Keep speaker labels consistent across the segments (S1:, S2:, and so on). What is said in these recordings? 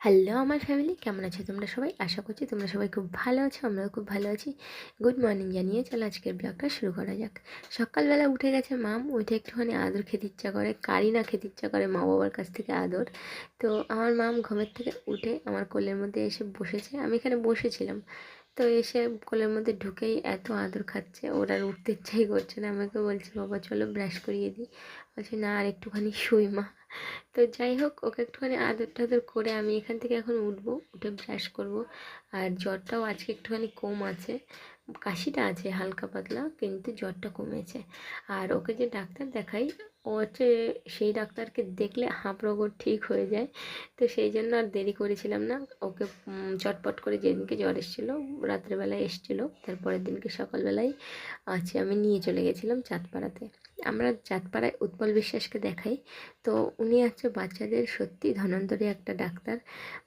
S1: Hello আমার family কেমন আছো তোমরা সবাই? আশা করছি তোমরা সবাই খুব ভালো আছো, আমরাও খুব ভালো আছি। গুড মর্নিং জানিয়ে চলো আজকের ব্লগটা শুরু করা যাক। সকালবেলা উঠে গেছে মাম, উঠে একটুখানি আদর খেতে ইচ্ছা করে, কারি না খেতে ইচ্ছা করে মা বাবার কাছ থেকে আদর। তো আমার মাম ঘুমের থেকে উঠে আমার কোলের মধ্যে এসে বসেছে, আমি এখানে বসেছিলাম। তো এসে কোলের মধ্যে ঢুকেই এত আদর খাচ্ছে, ওর আর উঠতে ইচ্ছাই করছে না। আমাকে বলছে, বাবা, চলো ব্রাশ করিয়ে দিই। বলছে, না, আর একটুখানি শুই মা। তো যাই হোক, ওকে একটুখানি আদর টাদর করে আমি এখান থেকে এখন উঠবো, উঠে ব্রাশ করব। আর জ্বরটাও আজকে একটুখানি কম আছে, কাশিটা আছে হালকা পাতলা, কিন্তু জ্বরটা কমেছে। আর ওকে যে ডাক্তার দেখাই, ও হচ্ছে সেই ডাক্তারকে দেখলে হাঁপ রোগর ঠিক হয়ে যায়। তো সেই জন্য আর দেরি করেছিলাম না, ওকে চটপট করে যেদিনকে জ্বর এসেছিল, রাত্রেবেলায় এসেছিল, তারপরের দিনকে সকালবেলায় আছে আমি নিয়ে চলে গেছিলাম চাঁদপাড়াতে। আমরা চাঁদপাড়ায় উৎপল বিশ্বাসকে দেখাই। তো উনি হচ্ছে বাচ্চাদের সত্যি ধনন্তরী একটা ডাক্তার।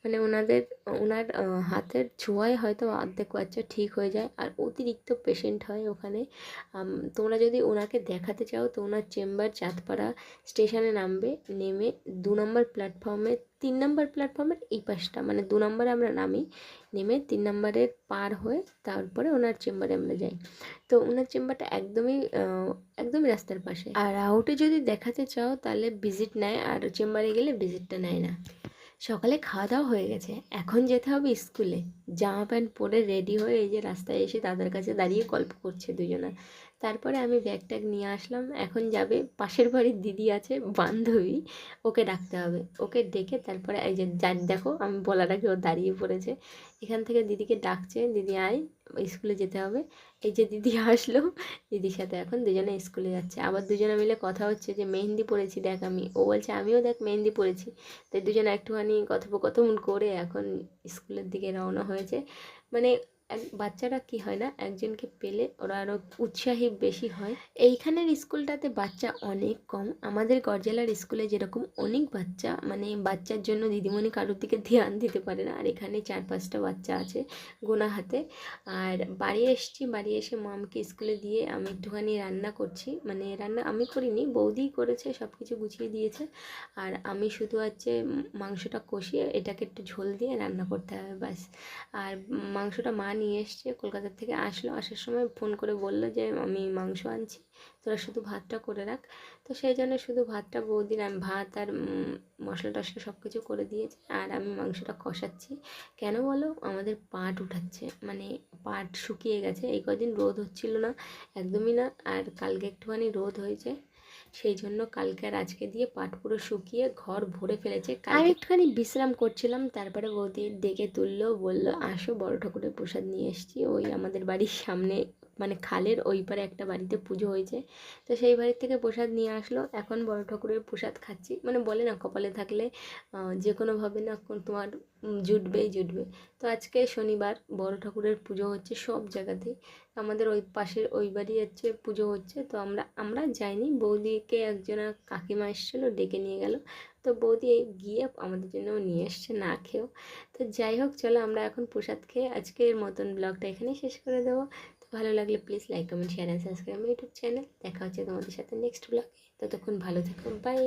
S1: মানে ওনাদের ওনার হাতের ছোঁয়ায় হয়তো অর্ধেক বাচ্চা ঠিক হয়ে যায় আর অতিরিক্ত পেশেন্ট হয় ওখানে। তোমরা যদি ওনাকে দেখাতে চাও তো ওনার চেম্বার চাঁদপাড়া স্টেশনে নামবে, নেমে দু নম্বর প্ল্যাটফর্মে তিন নম্বর প্ল্যাটফর্মের এই পাশটা মানে দু নম্বরে আমরা নামি, নেমে তিন নম্বরের পার হয়ে তারপরে ওনার চেম্বারে আমরা যাই। তো ওনার চেম্বারটা একদমই একদমই রাস্তার পাশে। আর আউটে যদি দেখাতে চাও, তাহলে ভিজিট নেয়, আর চেম্বারে গেলে ভিজিটটা নেয় না। সকালে খাওয়া দাওয়া হয়ে গেছে। এখন যেতে হবে স্কুলে। জামা প্যান্ট পরে রেডি হয়ে এই যে রাস্তায় এসে তাদের কাছে দাঁড়িয়ে গল্প করছে দুজনা। তারপরে আমি ব্যাগ ট্যাগ নিয়ে আসলাম। এখন যাবে পাশের বাড়ির দিদি আছে, বান্ধবী। ওকে ডাকতে হবে। ওকে ডেকে তারপরে এই যে যা দেখো, আমি বলার আগে ও দাঁড়িয়ে পড়েছে। এখান থেকে দিদিকে ডাকছে, দিদি আয়। স্কুলে যেতে হবে। এই যে দিদি আসলো, দিদির সাথে এখন দুজনে স্কুলে যাচ্ছে। আবার দুজনে মিলে কথা হচ্ছে যে, মেহেন্দি পড়েছি দেখ আমি। ও বলছে, আমিও দেখ মেহেন্দি পড়েছি তাই দুজনে একটুখানি কথোপকথন করে এখন স্কুলের দিকে রওনা হয়েছে। মানে এক বাচ্চারা কি হয় না? একজনকে পেলে ওরা আরও উৎসাহী বেশি হয়। এইখানের স্কুলটাতে বাচ্চা অনেক কম। আমাদের গরজেলার স্কুলে যেরকম অনেক বাচ্চা মানে বাচ্চার জন্য দিদিমণি কারোর দিকে ধ্যান দিতে পারে না। আর এখানে চার পাঁচটা বাচ্চা আছে গোনা হাতে। আর বাড়ি এসছি, বাড়ি এসে মামকে স্কুলে দিয়ে আমি একটুখানি রান্না করছি। মানে রান্না আমি করিনি, বৌদিই করেছে সব কিছু গুছিয়ে দিয়েছে। আর আমি শুধু হচ্ছে মাংসটা কষিয়ে এটাকে একটু ঝোল দিয়ে রান্না করতে হবে ব্যাস। আর মাংসটা মা নিয়ে এসছে, কলকাতা থেকে আসলো, আসার সময় ফোন করে বলল যে, আমি মাংস আনছি, তোরা শুধু ভাতটা করে রাখ। তো সেই জন্য শুধু ভাতটা বৌদির আমি, ভাত আর মশলা টশলা সব কিছু করে দিয়েছে, আর আমি মাংসটা কষাচ্ছি। কেন বলো? আমাদের পাট উঠাচ্ছে মানে পাট শুকিয়ে গেছে, এই কদিন রোদ হচ্ছিল না, একদমই না, আর কালকে একটুখানি রোদ হয়েছে। সেই জন্য কালকে আর আজকে দিয়ে পাট পুরো শুকিয়ে ঘর ভরে ফেলেছে আমি একটুখানি বিশ্রাম করছিলাম, তারপরে বৌদি ডেকে তুললো, বলল, আসো বড় ঠাকুরের প্রসাদ নিয়ে এসছি, ওই আমাদের বাড়ির সামনে মানে খালের ওই পারে একটা বাড়িতে পুজো হয়েছে। তো সেই বাড়ির থেকে প্রসাদ নিয়ে আসলো। এখন বড় ঠাকুরের প্রসাদ খাচ্ছি। মানে বলে না, কপালে থাকলে যে কোনোভাবে না তোমার জুটবেই জুটবে। তো আজকে শনিবার বড় ঠাকুরের পুজো হচ্ছে সব জায়গাতেই আমাদের ওই পাশের ওই বাড়ি হচ্ছে পুজো হচ্ছে। তো আমরা আমরা যাইনি। বৌদিকে একজনা কাকিমা এসেছিল, ডেকে নিয়ে গেল। তো বৌদি গিয়ে আমাদের জন্য নিয়ে এসছে, না খেয়েও। তো যাই হোক, চলো আমরা এখন প্রসাদ খেয়ে আজকের মতন ব্লগটা এখানেই শেষ করে দেবো। ভালো লাগলে please like comment share and subscribe YouTube channel দেখা হচ্ছে তোমাদের সাথে নেক্সট ব্লগে ততক্ষণ ভালো থেকো। বাই